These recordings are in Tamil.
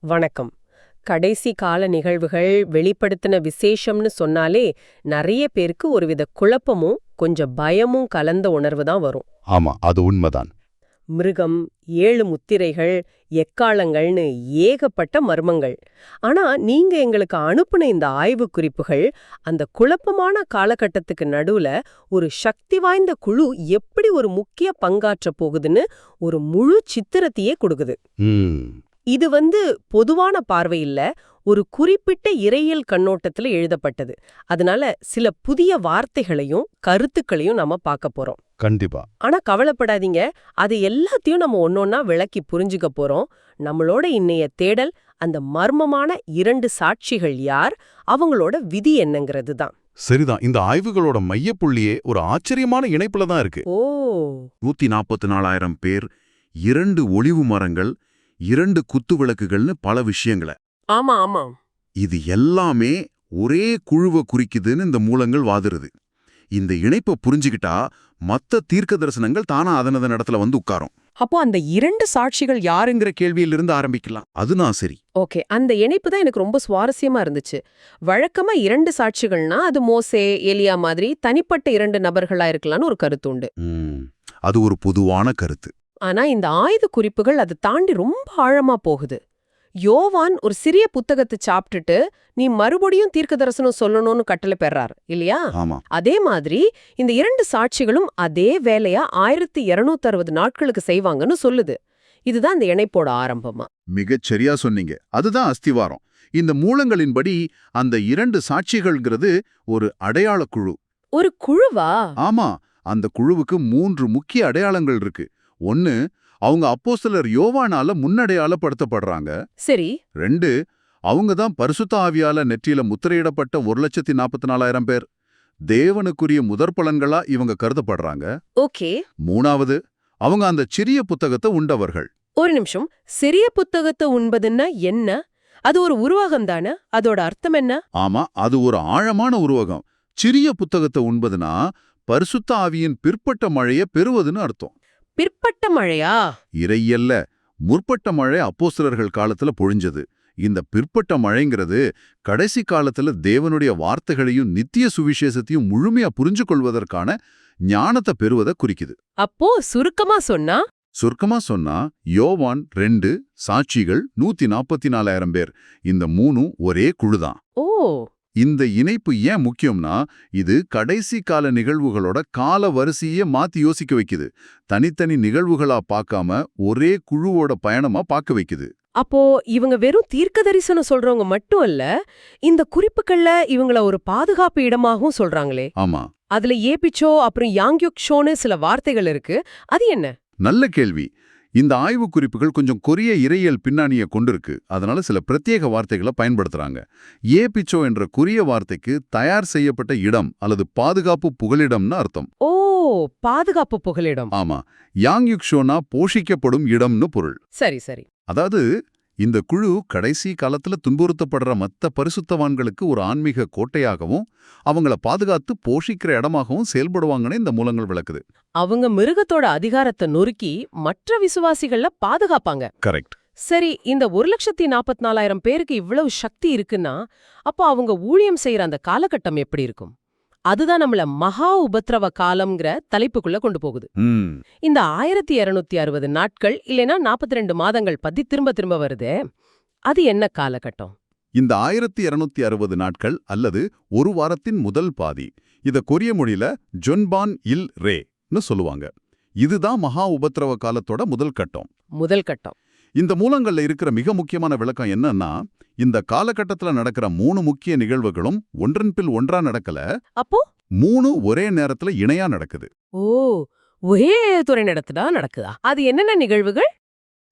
வணக்கம். கடைசி கால நிகழ்வுகள் வெளிப்படுத்தின விசேஷம்னு சொன்னாலே நிறைய பேருக்கு ஒருவித குழப்பமும் கொஞ்சம் பயமும் கலந்த உணர்வு தான் வரும். ஆமா அது உண்மைதான். மிருகம் ஏழு முத்திரைகள் எக்காலங்கள்னு ஏகப்பட்ட மர்மங்கள். ஆனா நீங்க எங்களுக்கு அனுப்புன இந்த ஆய்வு குறிப்புகள் அந்த குழப்பமான காலகட்டத்துக்கு நடுவுல ஒரு சக்தி வாய்ந்த குழு எப்படி ஒரு முக்கிய பங்காற்ற போகுதுன்னு ஒரு முழு சித்திரத்தையே கொடுக்குது. ம். இது வந்து பொதுவான பார்வை இல்ல ஒரு குறிப்பிட்ட இறையியல் கண்ணோட்டத்துல எழுதப்பட்டது. அதனால சில புதிய வார்த்தைகளையும் கருத்துக்களையும் நாம பார்க்க போறோம். கண்டிப்பா. ஆனா கவலைப்படாதீங்க. அது எல்லாத்தையும் நம்ம ஒன்னொன்னா விளக்கி புரிஞ்சுக்க போறோம். நம்மளோட இன்னைய தேடல் அந்த மர்மமான இரண்டு சாட்சிகள் யார் அவங்களோட விதி என்னங்கிறது தான். சரிதான். இந்த ஆய்வுகளோட மையப்புள்ளியே ஒரு ஆச்சரியமான இணைப்புல தான் இருக்கு. ஓ. நூத்தி நாற்பத்தி நாலாயிரம் பேர் இரண்டு ஒளிவு மரங்கள் இரண்டு குத்து விளக்குகள்னு பல விஷயங்கள. ஆமா ஆமா. இது எல்லாமே ஒரே குழுவை குறிக்குதுன்னு இந்த மூலங்கள் வாதுறுது இந்த இணைப்பை புரிஞ்சுக்கிட்டா மத்த தீர்க்க தரிசனங்கள் தானா அதனதன் இடத்துல வந்து உட்காரும். அப்போ அந்த இரண்டு சாட்சிகள் யாருங்கிற கேள்வியிலிருந்து ஆரம்பிக்கலாம். அதுனா சரி. ஓகே அந்த இணைப்பு தான் எனக்கு ரொம்ப சுவாரஸ்யமா இருந்துச்சு. வழக்கமா இரண்டு சாட்சிகள்னா அது மோசே எலியா மாதிரி தனிப்பட்ட இரண்டு நபர்களா இருக்கலாம்னு ஒரு கருத்து உண்டு. அது ஒரு பொதுவான கருத்து. ஆனா இந்த ஆயுத குறிப்புகள் அதை தாண்டி ரொம்ப ஆழமா போகுது. யோவான் ஒரு சிறிய புத்தகத்தை சாப்பிட்டுட்டு நீ மறுபடியும் தீர்க்க தரிசனம் சொல்லணும்னு கட்டளை பெறார் இல்லையா? ஆமா. அதே மாதிரி இந்த இரண்டு சாட்சிகளும் அதே வேலையா ஆயிரத்தி இருநூத்தி அறுபது நாட்களுக்கு செய்வாங்கன்னு சொல்லுது. இதுதான் இந்த இணைப்போட ஆரம்பமா. மிகச் சரியா சொன்னீங்க. அதுதான் அஸ்திவாரம். இந்த மூலங்களின்படி அந்த இரண்டு சாட்சிகள்ங்கிறது ஒரு அடையாள குழு. ஒரு குழுவா? ஆமா. அந்த குழுவுக்கு மூன்று முக்கிய அடையாளங்கள் இருக்கு. ஒன்னு அவங்க அப்போஸ்தலர் யோவானால முன்னடையாளப்படுத்தப்படுறாங்க. சரி. ரெண்டு அவங்க தான் பரிசுத்த ஆவியால நெற்றியில முத்திரையிடப்பட்ட ஒரு லட்சத்தி நாற்பத்தி நாலாயிரம் பேர். தேவனுக்குரிய முதற் பலன்களா இவங்க கருதப்படுறாங்க. ஓகே. மூணாவது அவங்க அந்த சிறிய புத்தகத்தை உண்டவர்கள். ஒரு நிமிஷம். சிறிய புத்தகத்தை உண்பதுன்னா என்ன? அது ஒரு உருவகம் தானே? அதோட அர்த்தம் என்ன? ஆமா அது ஒரு ஆழமான உருவகம். சிறிய புத்தகத்தை உண்பதுனா பரிசுத்த ஆவியின் பிற்பட்ட மழைய பெறுவதுன்னு அர்த்தம். பிற்பட்ட மழையா? இறையல்ல. முற்பட்ட மழை அப்போஸ்தலர்கள் காலத்துல பொழிஞ்சது. இந்த பிற்பட்ட மழைங்கிறது கடைசி காலத்துல தேவனுடைய வார்த்தைகளையும் நித்திய சுவிசேஷத்தையும் முழுமையா புரிஞ்சு கொள்வதற்கான ஞானத்தை பெறுவதை குறிக்குது. அப்போ சுருக்கமா சொன்னா? சுருக்கமா சொன்னா யோவான் ரெண்டு சாட்சிகள் நூத்தி நாற்பத்தி நாலாயிரம் பேர். இந்த மூணும் ஒரே குழுதான். ஓ. இந்த இணைப்பு ஏன் முக்கியம்னா இது கடைசி கால நிகழ்வுகளோட கால வரிசையே மாத்தி யோசிக்க வைக்குது. தனித்தனி நிகழ்வுகளா பார்க்காம ஒரே குழுவோட பயணமா பார்க்க வைக்குது. அப்போ இவங்க வெறும் தீர்க்க தரிசனம் சொல்றவங்க மட்டும் இல்ல இந்த குறிப்புகள்ல இவங்கள ஒரு பாதுகாப்பு இடமாகவும் சொல்றாங்களே. ஆமா. அதுல ஏபிச்சோ அப்புறம் யாங்யுக் ஷோன்னு சில வார்த்தைகள் இருக்கு. அது என்ன? நல்ல கேள்வி. இந்த ஆய்வு குறிப்புகள் கொஞ்சம் கொரிய இறையியல் பின்னணியை கொண்டிருக்கு. அதனால சில பிரத்யேக வார்த்தைகளை பயன்படுத்துறாங்க. ஏ பிச்சோ என்ற கொரிய வார்த்தைக்கு தயார் செய்யப்பட்ட இடம் அல்லது பாதுகாப்பு புகலிடம்னு அர்த்தம். ஓ பாதுகாப்பு புகலிடம். ஆமா. யாங் யுக்ஷோனா போஷிக்கப்படும் இடம்னு பொருள். சரி சரி. அதாவது இந்த குழு கடைசி காலத்துல துன்புறுத்தப்படுற மத்த பரிசுத்தவான்களுக்கு ஒரு ஆன்மீக கோட்டையாகவும் அவங்கள பாதுகாத்து போஷிக்கிற இடமாகவும் செயல்படுவாங்கன்னு இந்த மூலங்கள் விளக்குது. அவங்க மிருகத்தோட அதிகாரத்தை நொறுக்கி மற்ற விசுவாசிகள பாதுகாப்பாங்க. கரெக்ட். சரி இந்த ஒரு லட்சத்தி நாற்பத்தி நாலாயிரம் பேருக்கு இவ்வளவு சக்தி இருக்குன்னா அப்போ அவங்க ஊழியம் செய்யற அந்த காலகட்டம் எப்படி இருக்கும்? அதுதான் நம்மள மகா உபத்திரவ காலம்ங்கிற தலைப்புக்குள்ள கொண்டு போகுது. இந்த ஆயிரத்தி இருநூத்தி அறுபது நாட்கள் இல்லைன்னா நாற்பத்தி ரெண்டு மாதங்கள் பத்தி திரும்ப திரும்ப வருதே. அது என்ன காலகட்டம்? இந்த ஆயிரத்தி இருநூத்தி அறுபது நாட்கள் அல்லது ஒரு வாரத்தின் முதல் பாதி இத கொரிய மொழியில ஜொன்பான் இல் ரேன்னு சொல்லுவாங்க. இதுதான் மகா உபத்திரவ காலத்தோட முதல் கட்டம். முதல் கட்டம். இந்த மூலங்கள்ல இருக்கிற மிக முக்கியமான விளக்கம் என்னன்னா இந்த காலகட்டத்துல நடக்கிற மூணு முக்கிய நிகழ்வுகளும் ஒன்றன் பில் ஒன்றா நடக்கல. அப்போ? மூணு ஒரே நேரத்துல இணையா நடக்குது. ஓ ஒரே துறை நடத்துடா நடக்குதா? அது என்னென்ன நிகழ்வுகள்?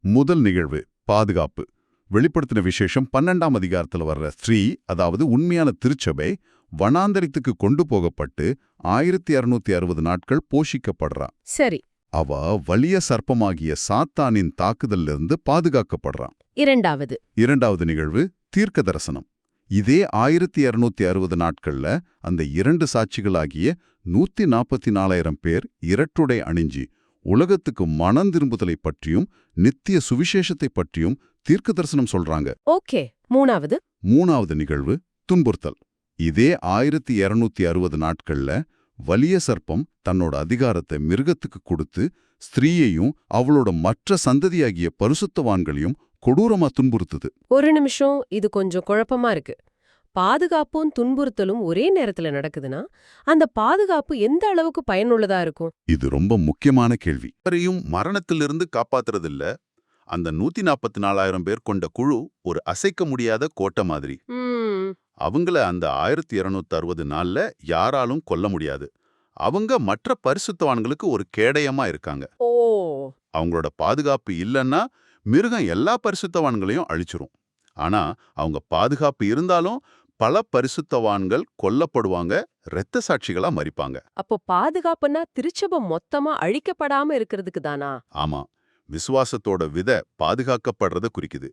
முதல் நிகழ்வு பாதுகாப்பு. வெளிப்படுத்தின விசேஷம் பன்னெண்டாம் அதிகாரத்துல வர்ற ஸ்ரீ அதாவது உண்மையான திருச்சபை வனாந்தரித்துக்கு கொண்டு போகப்பட்டு ஆயிரத்தி அறுநூத்தி அறுபது நாட்கள் போஷிக்கப்படுறா. சரி. அவ வலிய சர்ப்பமாகிய சாத்தானின் தாக்குதலிருந்து பாதுகாக்கப்படுறான். இரண்டாவது. இரண்டாவது நிகழ்வு தீர்க்க தரிசனம். இதே ஆயிரத்தி இருநூத்தி அறுபது நாட்கள்ல அந்த இரண்டு சாட்சிகளாகிய நூத்தி நாற்பத்தி நாலாயிரம் பேர் இரட்டுடை அணிஞ்சி உலகத்துக்கு மனம் திரும்புதலை பற்றியும் நித்திய சுவிசேஷத்தை பற்றியும் தீர்க்க தரிசனம் சொல்றாங்க. ஓகே மூணாவது. மூணாவது நிகழ்வு துன்புறுத்தல். இதே ஆயிரத்தி இருநூத்தி அறுபது நாட்கள்ல வலிய சர்ப்பம் தன்னோட அதிகாரத்தை மிருகத்துக்கு கொடுத்து ஸ்திரீயையும் அவளோட மற்ற சந்ததியாகிய பரிசுத்தவான்களையும் கொடூரமா துன்புறுத்துது. ஒரு நிமிஷம் இது கொஞ்சம் குழப்பமா இருக்கு. பாதுகாப்பும் துன்புறுத்தலும் ஒரே நேரத்துல நடக்குதுன்னா அந்த பாதுகாப்பு எந்த அளவுக்கு பயனுள்ளதா இருக்கும்? இது ரொம்ப முக்கியமான கேள்வி. யாரையும் மரணத்திலிருந்து காப்பாத்துறதில்ல. அந்த நூத்தி நாற்பத்தி நாலாயிரம் பேர் கொண்ட குழு ஒரு அசைக்க முடியாத கோட்டை மாதிரி. அவங்கள அந்த ஆயிரத்தி இருநூத்தி அறுபது நாள்ல யாராலும் கொல்ல முடியாது. அவங்க மற்ற பரிசுத்தவான்களுக்கு ஒரு கேடயமா இருக்காங்க. ஓ. அவங்களோட பாதுகாப்பு இல்லைன்னா மிருகம் எல்லா பரிசுத்தவான்களையும் அழிச்சிரும். ஆனா அவங்க பாதுகாப்பு இருந்தாலும் பல பரிசுத்தவான்கள் கொல்லப்படுவாங்க இரத்த சாட்சிகளா மறிப்பாங்க அப்போ பாதுகாப்புன்னா திருச்சபம் மொத்தமா அழிக்கப்படாம இருக்கிறதுக்கு தானா? ஆமா. விசுவாசத்தோட வித பாதுகாக்கப்படுறத குறிக்குது.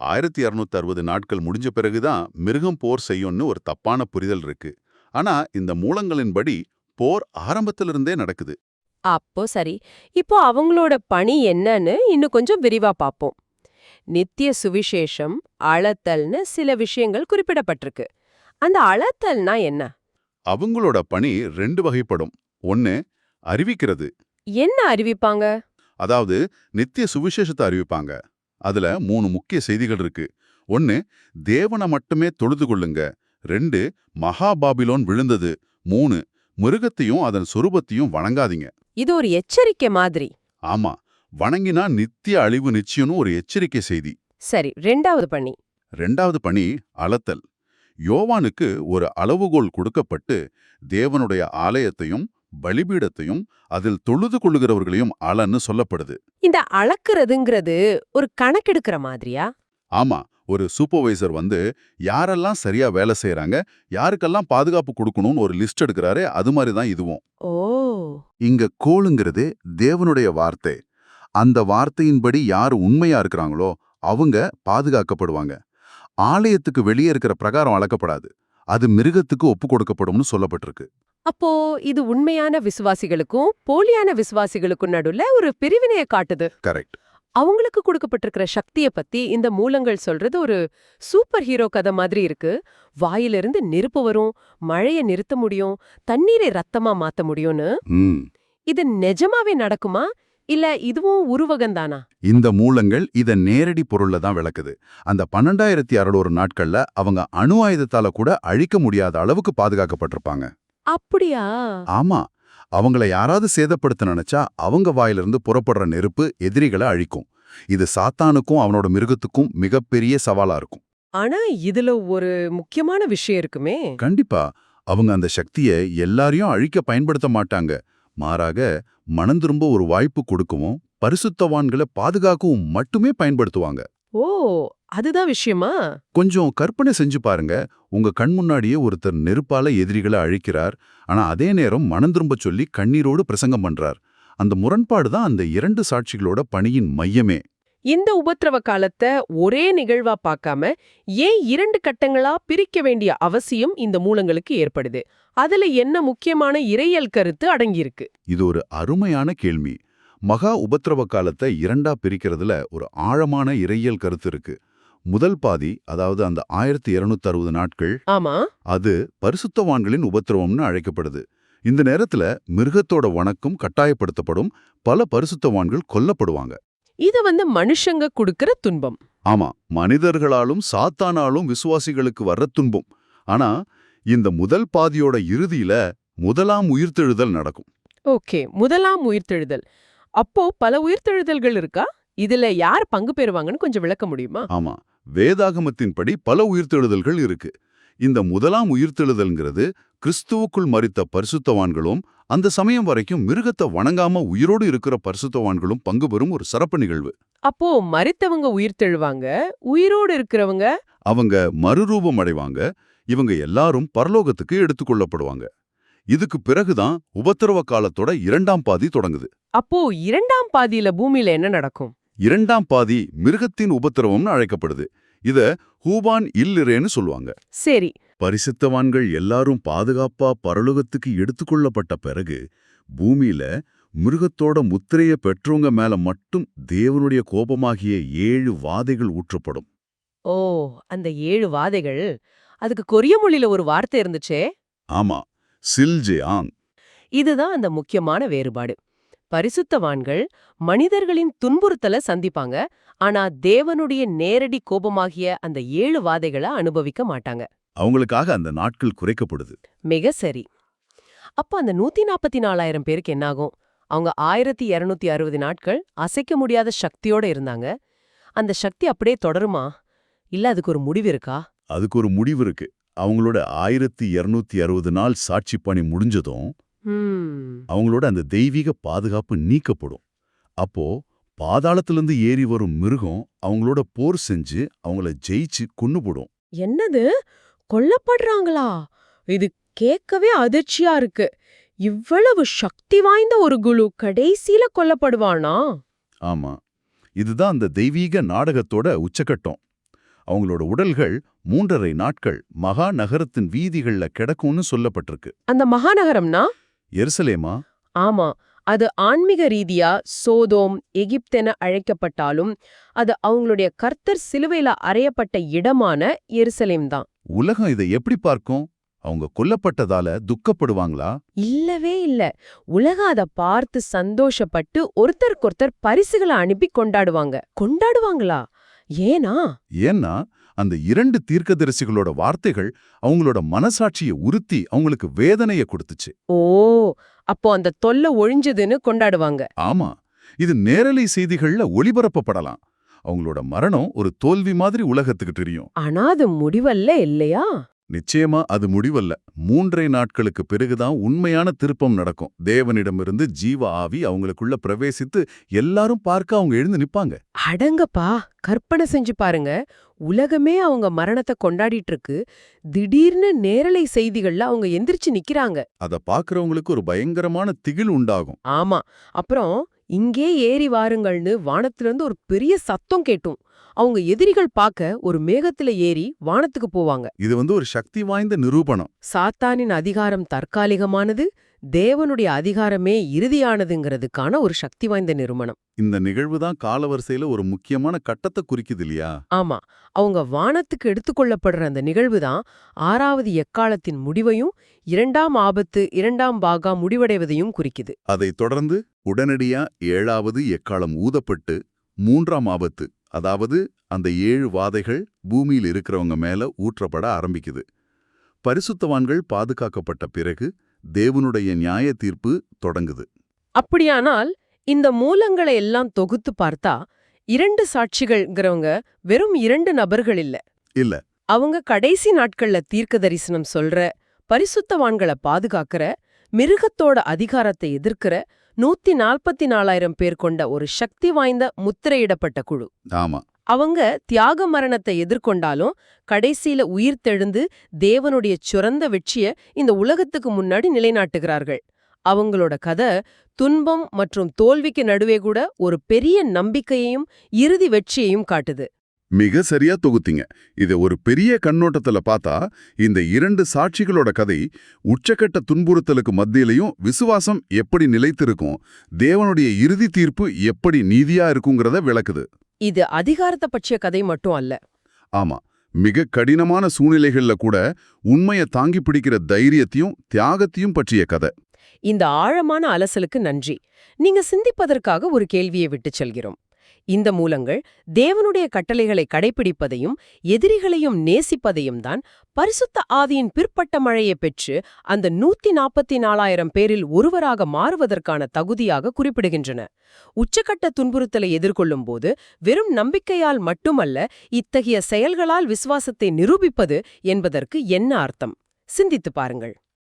ஆயிரத்தி இருநூத்தி அறுபது நாட்கள் முடிஞ்ச பிறகுதான் மிருகம் போர் செய்யும்னு ஒரு தப்பான புரிதல் இருக்கு. ஆனா இந்த மூலங்களின்படி போர் ஆரம்பத்திலிருந்தே நடக்குது. அப்போ சரி இப்போ அவங்களோட பணி என்னன்னு இன்னும் கொஞ்சம் விரிவா பார்ப்போம் நித்திய சுவிசேஷம் அளத்தல்னு சில விஷயங்கள் குறிப்பிடப்பட்டிருக்கு. அந்த அளத்தல்னா என்ன? அவங்களோட பணி ரெண்டு வகைப்படும். ஒன்னு அறிவிக்கிறது. என்ன அறிவிப்பாங்க? அதாவது நித்திய சுவிசேஷத்தை அறிவிப்பாங்க. அதுல மூணு முக்கிய செய்திகள் இருக்கு. ஒன்னு தேவனை மட்டுமே தொழுது கொள்ளுங்க. ரெண்டு மகாபாபிலோன் விழுந்தது. மூணு மிருகத்தையும் அதன் சொரூபத்தையும் வணங்காதீங்க. இது ஒரு எச்சரிக்கை மாதிரி. ஆமா வணங்கினா நித்திய அழிவு நிச்சயம்னு ஒரு எச்சரிக்கை செய்தி. சரி ரெண்டாவது பணி. ரெண்டாவது பணி அளத்தல் யோவானுக்கு ஒரு அளவுகோல் கொடுக்கப்பட்டு தேவனுடைய ஆலயத்தையும் பலிபீடத்தையும் அதில் தொழுது கொள்ளுகிறவர்களையும் அளன்னு சொல்லப்படுது. இந்த அளக்குறதுங்கிறது ஒரு கணக்கெடுக்கிற மாதிரியா? ஆமா ஒரு சூப்பர்வைசர் வந்து யாரெல்லாம் சரியா வேலை செய்யறாங்க யாருக்கெல்லாம் பாதுகாப்பு கொடுக்கணும்னு ஒரு லிஸ்ட் எடுக்கிறாரே அது மாதிரி தான் இதுவும். ஓ. இங்க கோளுங்கிறது தேவனுடைய வார்த்தை. அந்த வார்த்தையின்படி யார் உண்மையா இருக்கிறாங்களோ அவங்க பாதுகாக்கப்படுவாங்க. ஆலயத்துக்கு வெளியே இருக்கிற பிரகாரம் அளக்கப்படாது. அது மிருகத்துக்கு ஒப்பு கொடுக்கப்படும்னு சொல்லப்பட்டிருக்கு. அப்போ இது உண்மையான விசுவாசிகளுக்கும் போலியான விசுவாசிகளுக்கும் நடுவுல ஒரு பிரிவினையை காட்டுது. கரெக்ட். அவங்களுக்கு கொடுக்கப்பட்டிருக்கிற சக்திய பத்தி இந்த மூலங்கள் சொல்றது ஒரு சூப்பர் ஹீரோ கதை மாதிரி இருக்கு. வாயிலிருந்து நெருப்பு வரும் மழைய நிறுத்த முடியும் தண்ணீரை ரத்தமா மாத்த முடியும்னு. இது நிஜமாவே நடக்குமா? இல்ல இதுவும் உருவகந்தானா? இந்த மூலங்கள் இத நேரடி பொருள்ல தான் விளக்குது. அந்த பன்னெண்டாயிரத்தி அறுநூறு நாட்கள்ல அவங்க அணு ஆயுதத்தால கூட அழிக்க முடியாத அளவுக்கு பாதுகாக்கப்பட்டிருப்பாங்க. அப்படியா? ஆமா. அவங்கள யாராவது சேதப்படுத்த நினைச்சா அவங்க வாயிலிருந்து புறப்படுற நெருப்பு எதிரிகளை அழிக்கும். இது சாத்தானுக்கும் அவனோட மிருகத்துக்கும் மிகப்பெரிய சவாலா இருக்கும். ஆனா இதுல ஒரு முக்கியமான விஷயம் இருக்குமே. கண்டிப்பா. அவங்க அந்த சக்தியை எல்லாரையும் அழிக்க பயன்படுத்த மாட்டாங்க. மாறாக மனம் திரும்ப ஒரு வாய்ப்பு கொடுக்கவும் பரிசுத்தவான்களை பாதுகாக்கவும் மட்டுமே பயன்படுத்துவாங்க. ஓ அதுதான் விஷயமா? கொஞ்சம் கற்பனை செஞ்சு பாருங்க. உங்க கண் முன்னாடியே ஒருத்தர் நெருப்பால எதிரிகளை அழிக்கிறார். ஆனா அதே நேரம் மனம் திரும்ப சொல்லி கண்ணீரோடு பிரசங்கம் பண்றார். அந்த முரண்பாடு தான் அந்த இரண்டு சாட்சிகளோட பணியின் மையமே. இந்த உபத்திரவ காலத்தை ஒரே நிகழ்வா பார்க்காம ஏன் இரண்டு கட்டங்களா பிரிக்க வேண்டிய அவசியம் இந்த மூலங்களுக்கு ஏற்படுது. அதுல என்ன முக்கியமான இறையல் கருத்து அடங்கியிருக்கு? இது ஒரு அருமையான கேள்வி. மகா உபத்திரவ காலத்தை இரண்டா பிரிக்கிறதுல ஒரு ஆழமான இறையியல் கருத்து இருக்கு. முதல் பாதி அதாவது அந்த ஆயிரத்தி இருநூத்தி அறுபது நாட்கள் ஆமா. அது பரிசுத்தவான்களின் உபத்திரவம்னு அழைக்கப்படுது. இந்த நேரத்துல மிருகத்தோட வணக்கம் கட்டாயப்படுத்தப்படும். பல பரிசுத்தவான்கள் கொல்லப்படுவாங்க. இது வந்து மனுஷங்க கொடுக்கிற துன்பம். ஆமா மனிதர்களாலும் சாத்தானாலும் விசுவாசிகளுக்கு வர்ற துன்பம். ஆனா இந்த முதல் பாதியோட இறுதியில முதலாம் உயிர்த்தெழுதல் நடக்கும். ஓகே முதலாம் உயிர்த்தெழுதல். அப்போ பல உயிர்த்தெழுதல்கள் இருக்கா? இதுல யார் பங்கு பெறுவாங்கன்னு கொஞ்சம் விளக்க முடியுமா? ஆமா. வேதாகமத்தின்படி பல உயிர்த்தெழுதல்கள் இருக்கு. இந்த முதலாம் உயிர்த்தெழுதல்ங்கிறது கிறிஸ்துவுக்குள் மரித்த பரிசுத்தவான்களும் அந்த சமயம் வரைக்கும் மிருகத்தை வணங்காம உயிரோடு இருக்கிற பரிசுத்தவான்களும் பங்கு பெறும் ஒரு சிறப்பு நிகழ்வு. அப்போ மரித்தவங்க உயிர்த்தெழுவாங்க உயிரோடு இருக்கிறவங்க? அவங்க மறுரூபம் அடைவாங்க இவங்க எல்லாரும் பரலோகத்துக்கு எடுத்துக்கொள்ளப்படுவாங்க இதுக்கு பிறகுதான் உபத்திரவ காலத்தோட இரண்டாம் பாதி தொடங்குது. அப்போ இரண்டாம் பாதியில பூமியில என்ன நடக்கும்? இரண்டாம் பாதி மிருகத்தின் உபத்திரவம்னு அழைக்கப்படுது. இத ஹூபான் இல்லிரேன்னு சொல்லுவாங்க. சரி. பரிசுத்தவான்கள் எல்லாரும் பாதுகாப்பா பரலோகத்துக்கு எடுத்துக்கொள்ளப்பட்ட பிறகு பூமியில மிருகத்தோட முத்திரைய பெற்றவங்க மேல மட்டும் தேவனுடைய கோபமாகிய ஏழு வாதைகள் ஊற்றப்படும். ஓ அந்த ஏழு வாதைகள்? அதுக்கு கொரிய மொழியில ஒரு வார்த்தை இருந்துச்சே? ஆமா சில்ஜே ஆங் இதுதான் அந்த முக்கியமான வேறுபாடு. பரிசுத்தவான்கள் மனிதர்களின் துன்புறுத்தல சந்திப்பாங்க. ஆனா தேவனுடைய நேரடி கோபமாகிய அந்த ஏழு வாதைகளை அனுபவிக்க மாட்டாங்க. அவங்களுக்காக அந்த நாட்கள் குறைக்கப்படுது. மிக சரி. அப்ப அந்த நூத்தி நாற்பத்தி நாலாயிரம் பேருக்கு என்னாகும்? அவங்க ஆயிரத்தி இருநூத்தி அறுபது நாட்கள் அசைக்க முடியாத சக்தியோட இருந்தாங்க. அந்த சக்தி அப்படியே தொடருமா? இல்ல அதுக்கு ஒரு முடிவு இருக்கா? அதுக்கு ஒரு முடிவு இருக்கு. அவங்களோட ஆயிரத்தி இருநூத்தி அறுபது நாள் சாட்சி பணி முடிஞ்சதும் அவங்களோட அந்த தெய்வீக பாதுகாப்பு நீக்கப்படும். அப்போ பாதாளத்திலிருந்து ஏறி வரும் மிருகம் அவங்களோட போர் செஞ்சு அவங்கள ஜெயிச்சு கொன்னுபடும் என்னது? கொல்லப்படுறாங்களா? இது கேட்கவே அதிர்ச்சியா இருக்கு. இவ்வளவு சக்தி வாய்ந்த ஒரு குழு கடைசியில கொல்லப்படுவானா? ஆமா. இதுதான் அந்த தெய்வீக நாடகத்தோட உச்சக்கட்டம் அவங்களோட உடல்கள் மூன்றரை நாட்கள் மகா நகரத்தின் வீதிகள்ல கிடக்கும்னு சொல்லப்பட்டிருக்கு. அந்த மகாநகரம்னா? எருசலேமா? ஆமா. அது ஆன்மீக ரீதியா சோதோம் எகிப்தென அழைக்கப்பட்டாலும் அது அவங்களுடைய கர்த்தர் சிலுவையில அறையப்பட்ட இடமான எருசலேம் தான். உலகம் இதை எப்படி பார்க்கும்? அவங்க கொல்லப்பட்டதால துக்கப்படுவாங்களா? இல்லவே இல்ல. உலகம் அத பார்த்து சந்தோஷப்பட்டு ஒருத்தருக்கொருத்தர் பரிசுகளை அனுப்பி கொண்டாடுவாங்க. கொண்டாடுவாங்களா? ஏனா? ஏன்னா அந்த இரண்டு தீர்க்கதரிசிகளோட வார்த்தைகள் அவங்களோட மனசாட்சியை உறுத்தி அவங்களுக்கு வேதனைய கொடுத்துச்சு. ஓ அப்போ அந்த தொல்லை ஒழிஞ்சதுன்னு கொண்டாடுவாங்க. ஆமா இது நேரலை செய்திகள்ல ஒளிபரப்பப்படலாம். அவங்களோட மரணம் ஒரு தோல்வி மாதிரி உலகத்துக்கு தெரியும். ஆனா அது முடிவல்ல இல்லையா? நிச்சயமா அது முடிவல்ல. மூன்றரை நாட்களுக்கு பிறகுதான் உண்மையான திருப்பம் நடக்கும். தேவனிடமிருந்து ஜீவ ஆவி அவங்களுக்குள்ள பிரவேசித்து எல்லாரும் பார்க்க அவங்க எழுந்து நிப்பாங்க. அடங்கப்பா! கற்பனை செஞ்சு பாருங்க. உலகமே அவங்க மரணத்தை கொண்டாடிட்டு இருக்கு திடீர்னு நேரலை செய்திகள்ல அவங்க எந்திரிச்சு நிக்கிறாங்க. அத பாக்குறவங்களுக்கு ஒரு பயங்கரமான திகில் உண்டாகும். ஆமா. அப்புறம் இங்கே ஏறி வாருங்கள்னு வானத்திலிருந்து ஒரு பெரிய சத்தம் கேட்டும். அவங்க எதிரிகள் பார்க்க ஒரு மேகத்துல ஏறி வானத்துக்கு போவாங்க. இது வந்து ஒரு சக்தி வாய்ந்த நிரூபணம். சாத்தானின் அதிகாரம் தற்காலிகமானது தேவனுடைய அதிகாரமே இறுதியானதுங்கிறதுக்கான ஒரு சக்தி வாய்ந்த நிறுவனம் இந்த நிகழ்வு தான் காலவரிசையில ஒரு முக்கியமான கட்டத்தை குறிக்குது இல்லையா? ஆமா அவங்க வானத்துக்கு எடுத்துக்கொள்ளப்படுற அந்த நிகழ்வு தான் ஆறாவது எக்காலத்தின் முடிவையும் இரண்டாம் ஆபத்து இரண்டாம் பாகா முடிவடைவதையும் குறிக்குது. அதைத் தொடர்ந்து உடனடியா ஏழாவது எக்காலம் ஊதப்பட்டு மூன்றாம் ஆபத்து அதாவது அந்த ஏழு வாதைகள் பூமியில் இருக்கிறவங்க மேல ஊற்றப்பட ஆரம்பிக்குது. பரிசுத்தவான்கள் பாதுகாக்கப்பட்ட பிறகு தேவனுடைய நியாய தீர்ப்பு தொடங்குது. அப்படியானால் இந்த மூலங்களை எல்லாம் தொகுத்து பார்த்தா இரண்டு சாட்சிகள்ங்கிறவங்க வெறும் இரண்டு நபர்கள் இல்ல. இல்ல. அவங்க கடைசி நாட்கள்ல தீர்க்க தரிசனம் சொல்ற பரிசுத்தவான்களை பாதுகாக்கிற மிருகத்தோட அதிகாரத்தை எதிர்க்கிற நூத்தி நாற்பத்தி நாலாயிரம் பேர் கொண்ட ஒரு சக்தி வாய்ந்த முத்திரையிடப்பட்ட குழு. ஆமா. அவங்க தியாக மரணத்தை எதிர்கொண்டாலும் கடைசியில உயிர்த்தெழுந்து தேவனுடைய சுரந்த வெற்றிய இந்த உலகத்துக்கு முன்னாடி நிலைநாட்டுகிறார்கள். அவங்களோட கதை துன்பம் மற்றும் தோல்விக்கு நடுவே கூட ஒரு பெரிய நம்பிக்கையையும் இறுதி வெற்றியையும் காட்டுது. மிக சரியா தொகுத்தீங்க. இத ஒரு பெரிய கண்ணோட்டத்துல பார்த்தா இந்த இரண்டு சாட்சிகளோட கதை உச்சக்கட்ட துன்புறுத்தலுக்கு மத்தியிலையும் விசுவாசம் எப்படி நிலைத்திருக்கும் தேவனுடைய இறுதி தீர்ப்பு எப்படி நீதியா இருக்குங்கிறத விளக்குது. இது அதிகாரத்தை பற்றிய கதை மட்டும் அல்ல. ஆமா மிக கடினமான சூழ்நிலைகள்ல கூட உண்மையை தாங்கி பிடிக்கிற தைரியத்தையும் தியாகத்தையும் பற்றிய கதை. இந்த ஆழமான அலசலுக்கு நன்றி. நீங்க சிந்திப்பதற்காக ஒரு கேள்வியை விட்டுச் செல்கிறோம். இந்த மூலங்கள் தேவனுடைய கட்டளைகளை கடைபிடிப்பதையும் எதிரிகளையும் நேசிப்பதையும் தான் பரிசுத்த ஆதியின் பிற்பட்ட மழையை பெற்று அந்த நூத்தி நாற்பத்தி நாலாயிரம் பேரில் ஒருவராக மாறுவதற்கான தகுதியாக குறிப்பிடுகின்றன. உச்சக்கட்ட துன்புறுத்தலை எதிர்கொள்ளும் போது வெறும் நம்பிக்கையால் மட்டுமல்ல இத்தகைய செயல்களால் விசுவாசத்தை நிரூபிப்பது என்பதற்கு என்ன அர்த்தம்? சிந்தித்துப் பாருங்கள்.